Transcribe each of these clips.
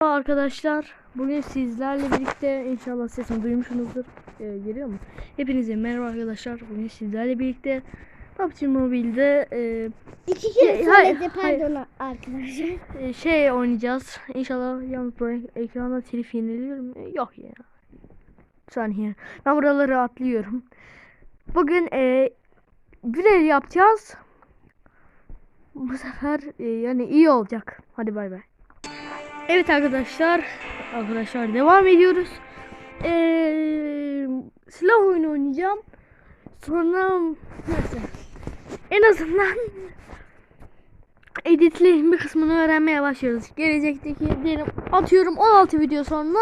Arkadaşlar. Bugün sizlerle birlikte inşallah sesimi duymuşsunuzdur. Ee, geliyor mu? Hepinize merhaba arkadaşlar. Bugün sizlerle birlikte PUBG Mobile'de e, İki kere hayır, söyledi pardon arkadaşlar. e, şey oynayacağız. İnşallah yalnız böyle ekranda telif yeniliyor mu? E, Yok ya. Bir saniye. Ben buraları atlıyorum. Bugün e, görev yapacağız. Bu sefer e, yani iyi olacak. Hadi bay bay. Evet arkadaşlar. Arkadaşlar devam ediyoruz. Ee, silah oyunu oynayacağım. Sonra neyse. En azından editlerin bir kısmını öğrenmeye başlıyoruz. Gelecekteki diyelim atıyorum 16 video sonra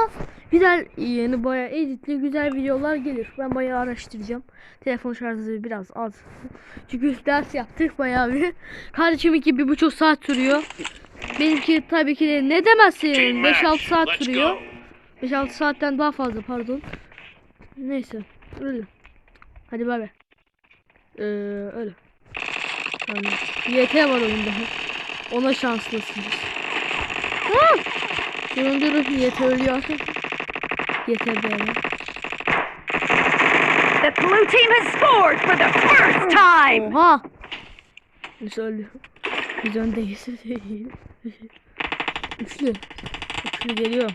güzel yeni bayağı editli güzel videolar gelir. Ben bayağı araştıracağım. Telefon şarjı biraz az. Çünkü ders yaptık bayağı bir. Kardeşim iki bir buçuk saat sürüyor. Benimki tabii ki de ne demezsin 5-6 saat Let's sürüyor. go. 5-6 saatten daha fazla pardon. Neyse öyle. Hadi bay bay. Ee, öyle. Yani YT var oyunda. Ona şanslısınız. Ha! Durun durun YT ölüyor. YT böyle. The blue team has scored for the first time! Oha! Neyse öldü. Biz öndeyiz. Üçlü. Üçlü geliyor.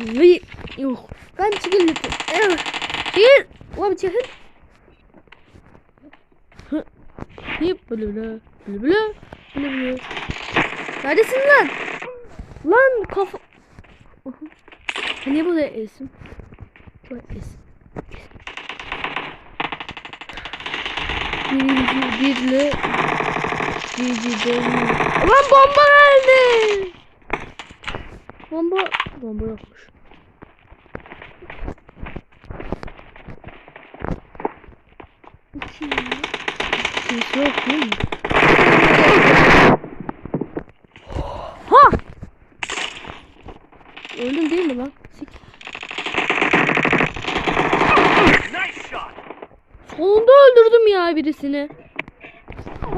Vıy! Yok. Ben çekil lütfen. Evet. Çekil! Ulan çekil. Hip bülü. Bülü bülü. Bülü bülü. Neredesin lan? Lan kafa... Oha. Ha, Niye burada esim? Bu esim. Birinci birle Cici Lan bomba geldi. Bomba bomba yokmuş. Kimse yok değil mi? Ha! Öldüm değil mi lan? Sik. Sonunda öldürdüm ya birisini.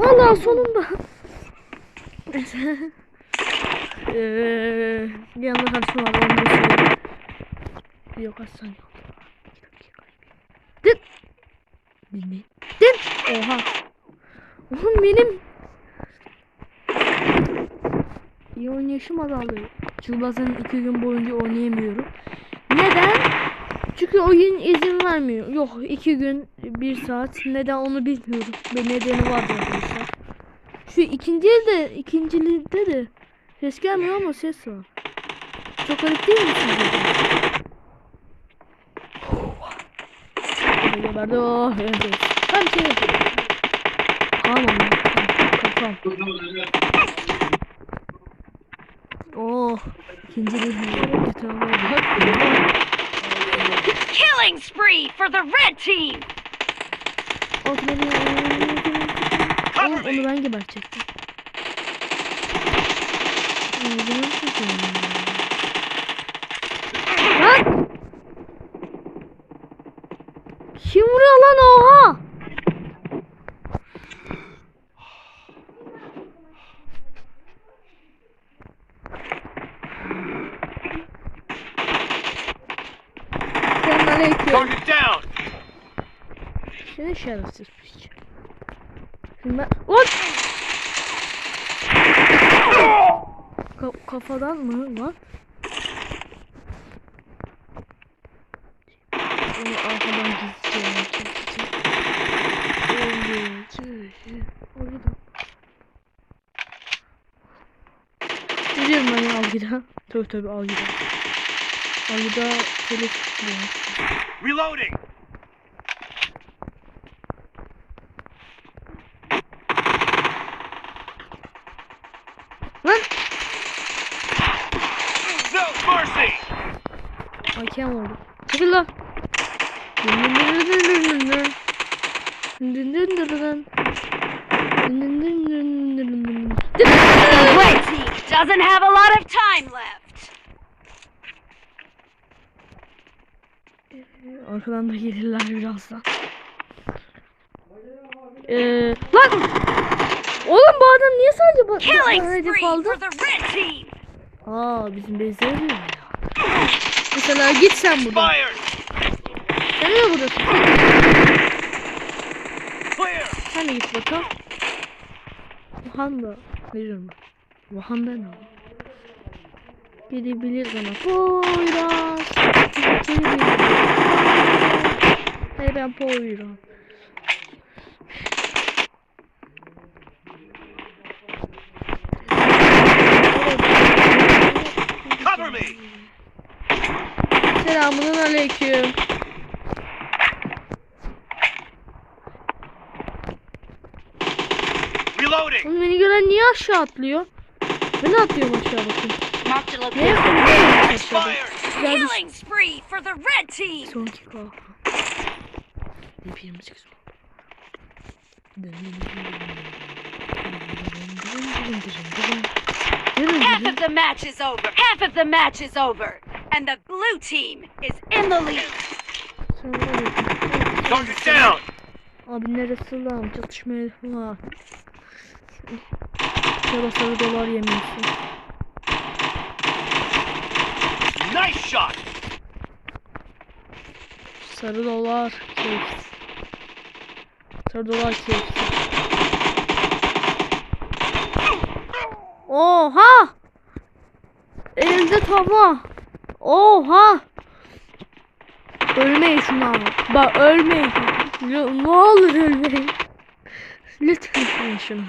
Vallahi sonunda. Eee yanında karşıma var. Yok aslan yok. Dıt. Bilmeyin. Oha. Oğlum benim iyi oynayışım azalıyor. Çünkü bazen iki gün boyunca oynayamıyorum. Neden? Çünkü oyun izin vermiyor. Yok iki gün bir saat. Neden onu bilmiyorum. Bir nedeni var arkadaşlar. Şu ikinci de ikincilide de ses gelmiyor ama ses var. Çok garip değil mi sizce? Oh, geberdi. Oh, evet. Ben şey yapayım. Tamam. Tamam. Oh. İkinci değil. Tamam. Killing spree for the red team! Oğlum onu ben gebertecektim. Lan! Kim vuruyor lan oha? Selamünaleyküm. Target down. Seni şerefsiz piç. Ben... Lan! Ka- kafadan mı lan? Onu arkadan gizleyeceğim. Biliyorum ben ya Algida. Tabii tabii Algida. Algida telef Reloading. Hakem oldu. Çekil lan. Doesn't have a lot of time left! Arkadan da gelirler birazdan. Ee, lan! Oğlum bu adam niye sadece bak Killing spree for the red team! Aa bizim base'e mi? Mesela git sen buradan. Sen de buradasın. Sen de git bakalım. Wuhan da veriyorum. Wuhan'da ne? Gidebilir bana. Poyraz. Hayır ben Poyraz. Reloading! Oğlum beni gören niye aşağı atlıyor? Ben atlıyorum aşağı bakayım. Marked a Ne location. yapayım? Aşağıda. Fired! Güzel bir Killing spree for the red team. Son iki kaldı. Bir 28 oldu. Half of the match is over. Half of the match is over. And the blue team is in the lead. Target down! Abi neresi lan? Çatışmaya falan. Da sarı dolar yemeğisi. Nice shot! Sarı dolar keyif. Sarı dolar keyif. Oha! Elde tava. Oha! Ölmeyin şuna abi. Bak ölmeyin. L- ne olur ölmeyin. Lütfen şuna.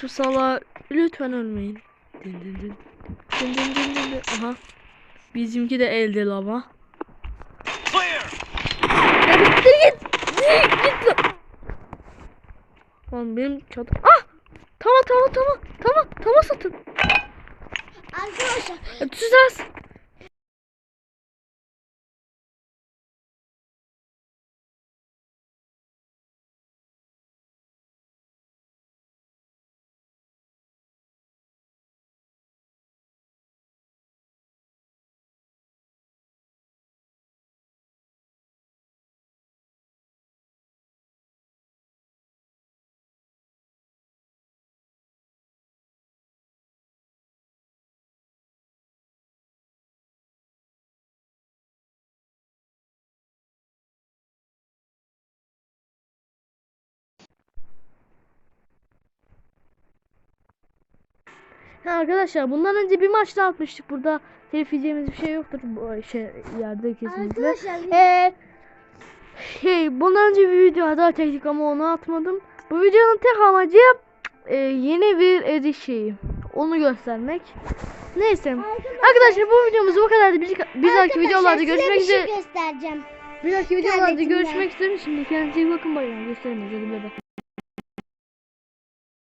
Şu sala lütfen ölmeyin. Din din din. Din din din din din. Aha. Bizimki de elde lava. Ya bitir git. Git git lan. Benim çatı. Ah! Tava tava tava. Tava tava satın. Arkadaşlar Ya, Ha arkadaşlar bundan önce bir maç daha atmıştık burada. Telif bir şey yoktur bu şey yerde kesinlikle. Arkadaşlar Ee, şey bundan önce bir video daha çektik ama onu atmadım. Bu videonun tek amacı e, yeni bir edit şeyi. Onu göstermek. Neyse. Arkadaşlar bu videomuz bu kadardı. Bir, bir dahaki Arkadaşlar, videolarda görüşmek bir şey üzere. göstereceğim. Bir dahaki videolarda görüşmek üzere. Şimdi kendinize iyi bakın. Bayram göstermeyiz. Hadi bay.